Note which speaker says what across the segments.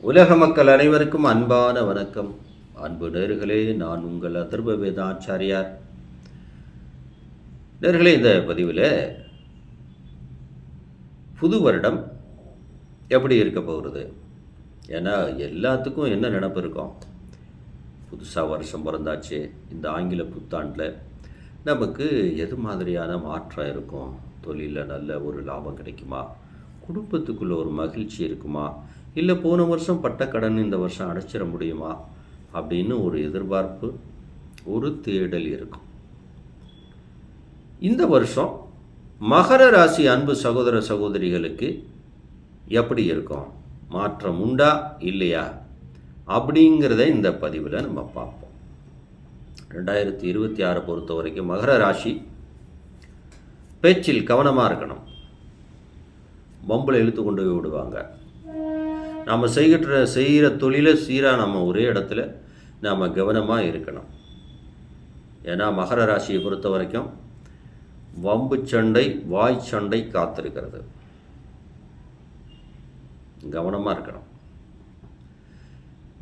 Speaker 1: உலக மக்கள் அனைவருக்கும் அன்பான வணக்கம். அன்பு நேர்களே நான் உங்கள் அதர்வ வேதாச்சாரியார். நேர்களே இந்த பதிவில் புது வருடம் எப்படி இருக்க போகிறது? ஏன்னா எல்லாத்துக்கும் என்ன நினப்பு இருக்கும்? புதுசாக வருஷம் பிறந்தாச்சு இந்த ஆங்கில புத்தாண்டில் நமக்கு எது மாதிரியான மாற்றம் இருக்கும்? தொழிலில் நல்ல ஒரு லாபம் கிடைக்குமா? குடும்பத்துக்குள்ளே ஒரு மகிழ்ச்சி இருக்குமா? இல்லை போன வருஷம் பட்ட கடன் இந்த வருஷம் அடைச்சிட முடியுமா? அப்படின்னு ஒரு எதிர்பார்ப்பு ஒரு தேடல் இருக்கும். இந்த வருஷம் மகர ராசி அன்பு சகோதர சகோதரிகளுக்கு எப்படி இருக்கும்? மாற்றம் உண்டா இல்லையா? அப்படிங்கிறத இந்த பதிவில் நம்ம பார்ப்போம். ரெண்டாயிரத்தி இருபத்தி ஆறை பொறுத்த வரைக்கும் மகர ராசி பேச்சில் கவனமாக இருக்கணும். பம்பில் இழுத்து கொண்டு போய் விடுவாங்க. நாம் செய்கிற செய்கிற தொழிலை சீராக நம்ம ஒரே இடத்துல நாம் கவனமாக இருக்கணும். ஏன்னா மகர ராசியை பொறுத்த வரைக்கும் வம்பு சண்டை வாய் சண்டை காத்திருக்கிறது. கவனமாக இருக்கணும்.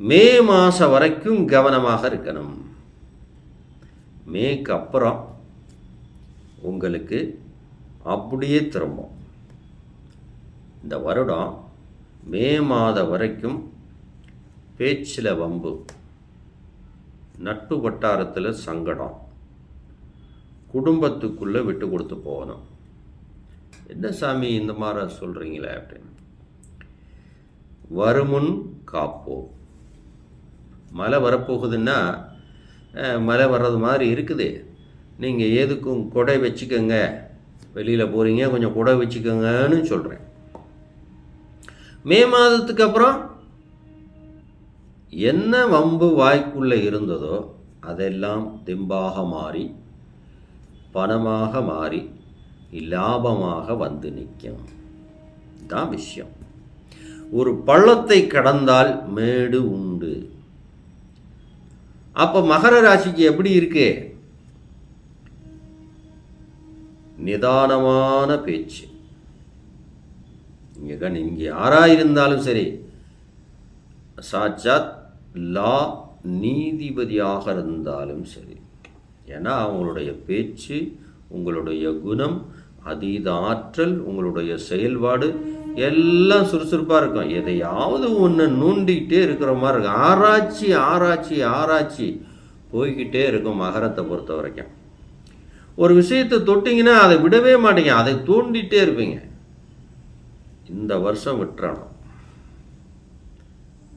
Speaker 1: மே மாதம் வரைக்கும் கவனமாக இருக்கணும். மேக்கு அப்புறம் உங்களுக்கு அப்படியே திரும்பும். இந்த வருடம் மே மாதம் வரைக்கும் பேச்சில் வம்பு. நட்பு வட்டாரத்தில் சங்கடம். குடும்பத்துக்குள்ளே விட்டு கொடுத்து போகணும். என்ன சாமி இந்த மாதிரி சொல்கிறீங்களே அப்படின்னு. வருமுன் காப்போம். மழை வரப்போகுதுன்னா மழை வர்றது மாதிரி இருக்குது. நீங்கள் எதுக்கும் கொடை வச்சுக்கோங்க. வெளியில் போகிறீங்க கொஞ்சம் கொடை வச்சுக்கோங்கன்னு சொல்கிறேன் மே மாதத்துக்கு அப்புறம் என்ன வம்பு வாய்க்குள்ளே இருந்ததோ அதெல்லாம் தெம்பாக மாறி பணமாக மாறி லாபமாக வந்து நிற்கும். தான் விஷயம். ஒரு பள்ளத்தை கடந்தால் மேடு உண்டு. அப்போ மகர ராசிக்கு எப்படி இருக்கு? நிதானமான பேச்சு. இங்கே கண் இங்கே யாராக இருந்தாலும் சரி சாட்சாத் லா நீதிபதியாக இருந்தாலும் சரி ஏன்னா அவங்களுடைய பேச்சு உங்களுடைய குணம் அதீத ஆற்றல் உங்களுடைய செயல்பாடு எல்லாம் சுறுசுறுப்பாக இருக்கும். எதையாவது ஒன்று நோண்டிக்கிட்டே இருக்கிற மாதிரி இருக்கும். ஆராய்ச்சி ஆராய்ச்சி ஆராய்ச்சி போய்கிட்டே இருக்கும் மகரத்தை பொறுத்த வரைக்கும் ஒரு விஷயத்தை தொட்டிங்கன்னா அதை விடவே மாட்டீங்க. அதை தூண்டிகிட்டே இருப்பீங்க. இந்த வருஷம் விட்டுறணும்.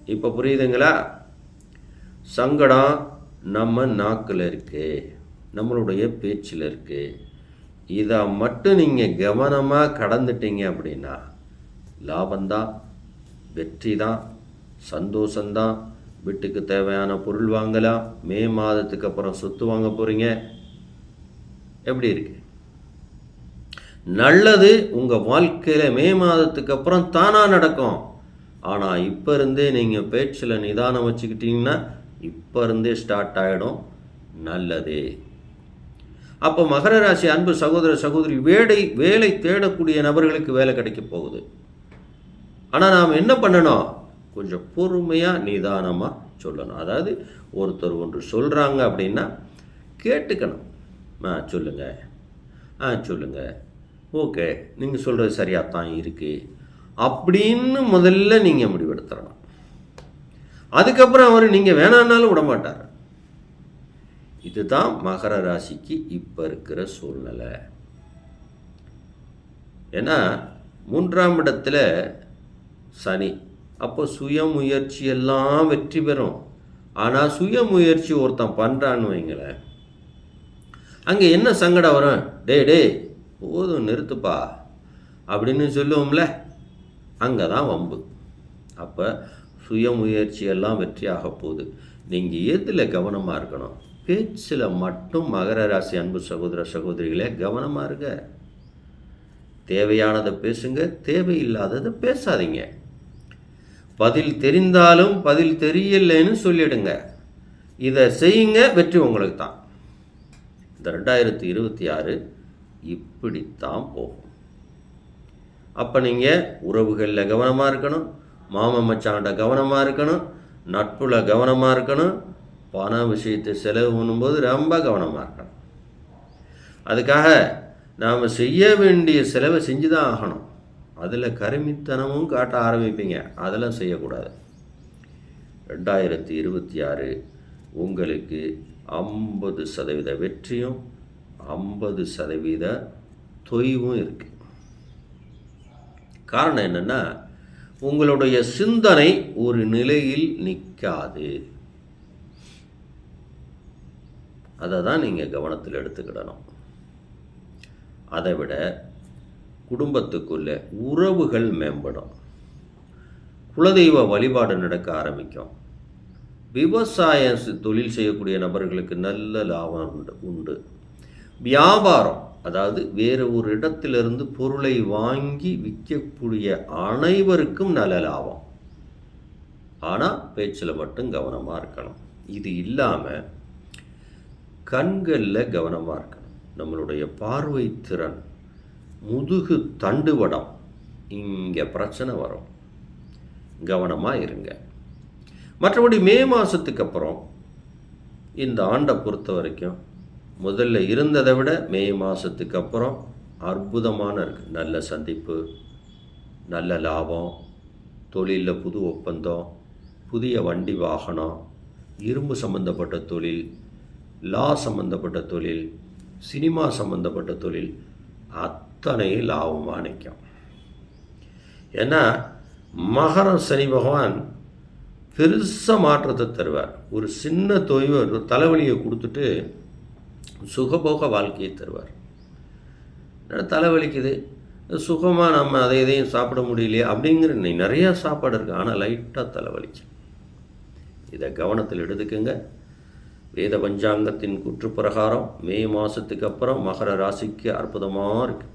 Speaker 1: இப்போ புரியுதுங்களா? சங்கடம் நம்ம நாக்கில் இருக்குது நம்மளுடைய பேச்சில் இருக்குது இதை மட்டும் நீங்கள் கவனமாக கடந்துட்டீங்க அப்படின்னா லாபந்தான் வெற்றி தான் சந்தோஷந்தான் வீட்டுக்கு தேவையான பொருள் வாங்கலாம். மே மாதத்துக்கு அப்புறம் சொத்து வாங்க போகிறீங்க எப்படி இருக்குது நல்லது உங்கள் வாழ்க்கையில் மே மாதத்துக்கு அப்புறம் தானாக நடக்கும். ஆனால் இப்போ இருந்தே நீங்கள் பேச்சில் நிதானம் வச்சுக்கிட்டீங்கன்னா இப்போ இருந்தே ஸ்டார்ட் ஆகிடும் நல்லதே. அப்போ மகர ராசி அன்பு சகோதர சகோதரி வேலை வேலை தேடக்கூடிய நபர்களுக்கு வேலை கிடைக்க போகுது. ஆனால் நாம் என்ன பண்ணணும்? கொஞ்சம் பொறுமையாக நிதானமாக சொல்லணும். அதாவது ஒருத்தர் ஒன்று சொல்கிறாங்க அப்படின்னா கேட்டுக்கணும். ஆ சொல்லுங்கள் ஆ சொல்லுங்கள் ஓகே நீங்கள் சொல்கிறது சரியாக தான் இருக்குது அப்படின்னு முதல்ல நீங்கள் முடிவெடுத்துடணும். அதுக்கப்புறம் அவர் நீங்கள் வேணான்னாலும் விட மாட்டார். இதுதான் மகர ராசிக்கு இப்போ இருக்கிற சூழ்நிலை. ஏன்னா மூன்றாம் இடத்துல சனி. அப்போ சுயமுயற்சி எல்லாம் வெற்றி பெறும். ஆனால் சுயமுயற்சி ஒருத்தன் பண்ணுறான்னு வைங்களேன். அங்கே என்ன சங்கடம் வரும்? டே டேய் போதும் நிறுத்துப்பா. அப்படின்னு சொல்லுவோம்ல. அங்கே தான் வம்பு. அப்போ சுயமுயற்சியெல்லாம் வெற்றியாக போகுது. நீங்கள் எதில் கவனமாக இருக்கணும்? பேச்சில் மட்டும் மகர ராசி அன்பு சகோதர சகோதரிகளே கவனமாக இருங்க. தேவையானதை பேசுங்க தேவையில்லாததை பேசாதீங்க. பதில் தெரிந்தாலும் பதில் தெரியலைன்னு சொல்லிடுங்க. இதை செய்யுங்க வெற்றி உங்களுக்கு தான் இந்த ரெண்டாயிரத்தி இருபத்தி ஆறு இப்படித்தான் போகும். அப்போ நீங்கள் உறவுகளில் கவனமாக இருக்கணும் மாமன் மச்சான்கிட்ட கவனமாக இருக்கணும் நட்புல கவனமாக இருக்கணும் பண விஷயத்தை செலவு பண்ணும்போது ரொம்ப கவனமாக இருக்கணும். அதுக்காக நாம் செய்ய வேண்டிய செலவை செஞ்சு தான் ஆகணும். அதில் கருமித்தனமும் காட்ட ஆரம்பிப்பீங்க. அதெல்லாம் செய்யக்கூடாது. ரெண்டாயிரத்தி இருபத்தி ஆறு உங்களுக்கு ஐம்பது சதவீத வெற்றியும் ஐம்பது சதவீத தொய்வும் இருக்குது காரணம் என்னென்னா உங்களுடைய சிந்தனை ஒரு நிலையில் நிற்காது அதை தான் நீங்கள் கவனத்தில் எடுத்துக்கிடணும். அதை விட குடும்பத்துக்குள்ளே உறவுகள் மேம்படும். குலதெய்வ வழிபாடு நடக்க ஆரம்பிக்கும். விவசாய தொழில் செய்யக்கூடிய நபர்களுக்கு நல்ல லாபம் உண்டு உண்டு. வியாபாரம் அதாவது வேறு ஒரு இடத்திலிருந்து பொருளை வாங்கி விற்கக்கூடிய அனைவருக்கும் நல்ல லாபம். ஆனால் பேச்சில் மட்டும் கவனமாக இருக்கணும். இது இல்லாமல் கண்களில் கவனமாக இருக்கணும். நம்மளுடைய பார்வை திறன் முதுகு தண்டுவடம் இங்கே பிரச்சனை வரும். கவனமாக இருங்க. மற்றபடி மே மாதத்துக்கு அப்புறம் இந்த ஆண்டை பொறுத்த வரைக்கும் முதல்ல இருந்ததை விட மே மாதத்துக்கு அப்புறம் அற்புதமான இருக்குது நல்ல சந்திப்பு நல்ல லாபம் தொழிலில் புது ஒப்பந்தம் புதிய வண்டி வாகனம் இரும்பு சம்பந்தப்பட்ட தொழில் லா சம்பந்தப்பட்ட தொழில் சினிமா சம்பந்தப்பட்ட தொழில் அத்தனை லாபமாக நிற்கும் ஏன்னா மகரம் சனி பகவான் பெருசாக மாற்றத்தை தருவார். ஒரு சின்ன தொய்வு ஒரு தலைவலியை கொடுத்துட்டு சுகபோக வாழ்க்கையை தருவார். தலைவலிக்குது? சுகமாக நம்ம அதை இதையும் சாப்பிட முடியலையே அப்படிங்கிற இன்னைக்கு நிறையா சாப்பாடு இருக்குது ஆனால் லைட்டாக தலைவலிச்சு. இதை கவனத்தில் எடுத்துக்கோங்க. வேத பஞ்சாங்கத்தின் குற்று பிரகாரம் மே மாதத்துக்கு அப்புறம் மகர ராசிக்கு அற்புதமாக இருக்கு.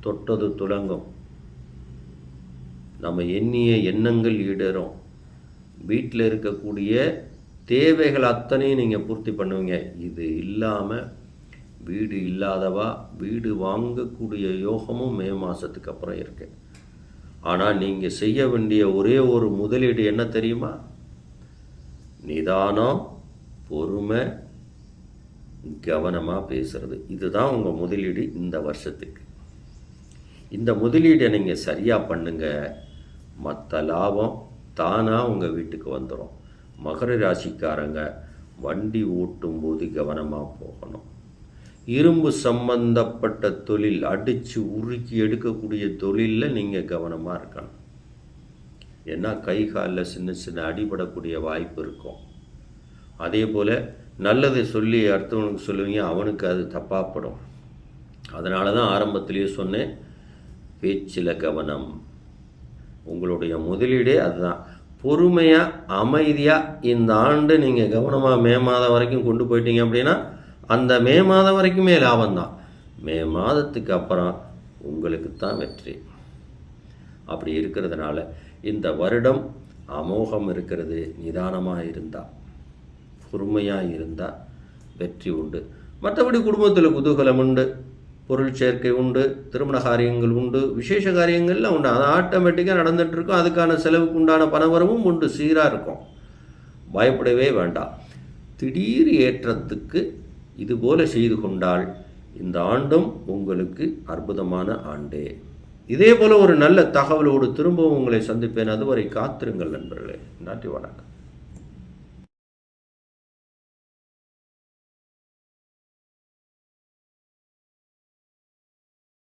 Speaker 1: தொட்டது துலங்கும். நம்ம எண்ணிய எண்ணங்கள் ஈடேறும். வீட்டில் இருக்கக்கூடிய தேவைகள் அத்தனையும் நீங்கள் பூர்த்தி பண்ணுவீங்க. இது இல்லாமல் வீடு இல்லாதவா வீடு வாங்கக்கூடிய யோகமும் மே மாதத்துக்கு அப்புறம் இருக்கு. ஆனால் நீங்கள் செய்ய வேண்டிய ஒரே ஒரு முதலீடு என்ன தெரியுமா? நிதானம் பொறுமை கவனமாக பேசுகிறது இதுதான் உங்கள் முதலீடு இந்த வருஷத்துக்கு. இந்த முதலீடை நீங்கள் சரியாக பண்ணுங்கள் மற்ற லாபம் தானாக உங்கள் வீட்டுக்கு வந்துடும் மகர ராசிக்காரங்க வண்டி ஓட்டும் போது கவனமாக போகணும். இரும்பு சம்பந்தப்பட்ட தொழில் அடித்து உருக்கி எடுக்கக்கூடிய தொழிலில் நீங்கள் கவனமாக இருக்கணும். ஏன்னா கை காலில் சின்ன சின்ன அடிபடக்கூடிய வாய்ப்பு இருக்கும். அதே போல் நல்லதை சொல்லி அடுத்தவனுக்கு சொல்லுவீங்க அவனுக்கு அது தப்பாப்படும். அதனால தான் ஆரம்பத்திலேயே சொன்னேன் பேச்சில் கவனம். உங்களுடைய முதலீடே அதுதான். பொறுமையாக அமைதியாக இந்த ஆண்டு நீங்கள் கவனமாக மே மாதம் வரைக்கும் கொண்டு போயிட்டீங்க அப்படின்னா அந்த மே மாதம் வரைக்குமே லாபம்தான் மே மாதத்துக்கு அப்புறம் உங்களுக்கு தான் வெற்றி. அப்படி இருக்கிறதுனால இந்த வருடம் அமோகம் இருக்கிறது நிதானமாக இருந்தால் பொறுமையாக இருந்தால் வெற்றி உண்டு. மற்றபடி குடும்பத்தில் குதூகலம் உண்டு. பொருள் சேர்க்கை உண்டு திருமண காரியங்கள் உண்டு விசேஷ காரியங்கள்லாம் உண்டு. அது ஆட்டோமேட்டிக்காக நடந்துகிட்ருக்கும் இருக்கும் அதுக்கான செலவுக்கு உண்டான பணவரவும் உண்டு. சீராக இருக்கும். பயப்படவே வேண்டாம். திடீர் ஏற்றத்துக்கு இதுபோல செய்து கொண்டால் இந்த ஆண்டும் உங்களுக்கு அற்புதமான ஆண்டே. இதே போல ஒரு நல்ல தகவலோடு திரும்பவும் உங்களை சந்திப்பேன். அதுவரை காத்திருங்கள் நண்பர்களே. நன்றி வணக்கம்.